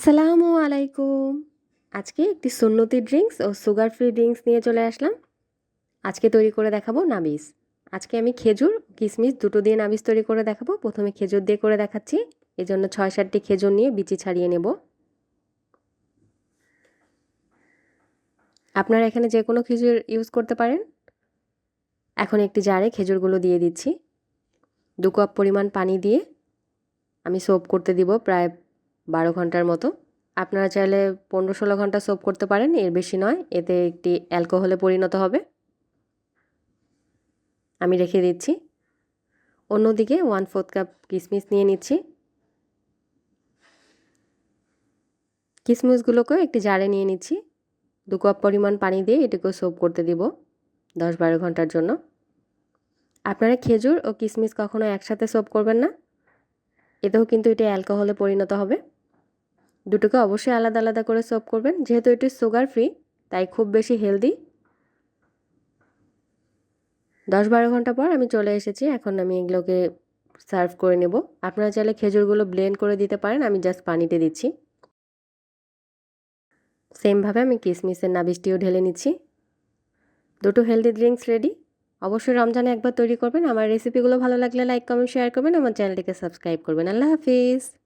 আসসালামু আলাইকুম। আজকে একটি সুন্নতি ড্রিঙ্কস ও সুগার ফ্রি ড্রিঙ্কস নিয়ে চলে আসলাম। আজকে তৈরি করে দেখাবো নাবিস। আজকে আমি খেজুর কিশমিশ দুটো দিয়ে নাবিস তৈরি করে দেখাবো। প্রথমে খেজুর দিয়ে করে দেখাচ্ছি। এই জন্য ছয় সাতটি খেজুর নিয়ে বিচি ছাড়িয়ে নেব। আপনারা এখানে যে কোনো খেজুর ইউজ করতে পারেন। এখন একটি জারে খেজুরগুলো দিয়ে দিচ্ছি। দু কাপ পরিমাণ পানি দিয়ে আমি সোপ করতে দিব প্রায় বারো ঘণ্টার মতো। আপনারা চাইলে পনেরো ষোলো ঘণ্টা সোপ করতে পারেন, এর বেশি নয়। এতে একটি অ্যালকোহলে পরিণত হবে। আমি রেখে দিচ্ছি। অন্যদিকে ওয়ান ফোর্থ কাপ কিশমিশ নিয়ে নিচ্ছি। কিশমিশগুলোকেও একটি জারে নিয়ে নিচ্ছি। দু কাপ পরিমাণ পানি দিয়ে এটাকেও সোপ করতে দিব দশ বারো ঘণ্টার জন্য। আপনারা খেজুর ও কিশমিশ কখনো একসাথে সোপ করবেন না। এতেও কিন্তু এটা অ্যালকোহলে পরিণত হবে। দুটোকে অবশ্যই আলাদা আলাদা করে সোপ করবেন। যেহেতু এটি সুগার ফ্রি তাই খুব বেশি হেলদি দশ বারো ঘণ্টা পর আমি চলে এসেছি। এখন আমি এগুলোকে সার্ভ করে নেব। আপনারা চাইলে খেজুরগুলো ব্লেন্ড করে দিতে পারেন। আমি জাস্ট পানিতে দিচ্ছি। সেমভাবে আমি কিশমিশের নাবিশটিও ঢেলে নিচ্ছি। দুটো হেলদি ড্রিঙ্কস রেডি অবশ্যই রমজানে একবার তৈরি করবেন। আমার রেসিপিগুলো ভালো লাগলে লাইক কমেন্ট শেয়ার করবেন। আমার চ্যানেলটিকে সাবস্ক্রাইব করবেন। আল্লাহ হাফিজ।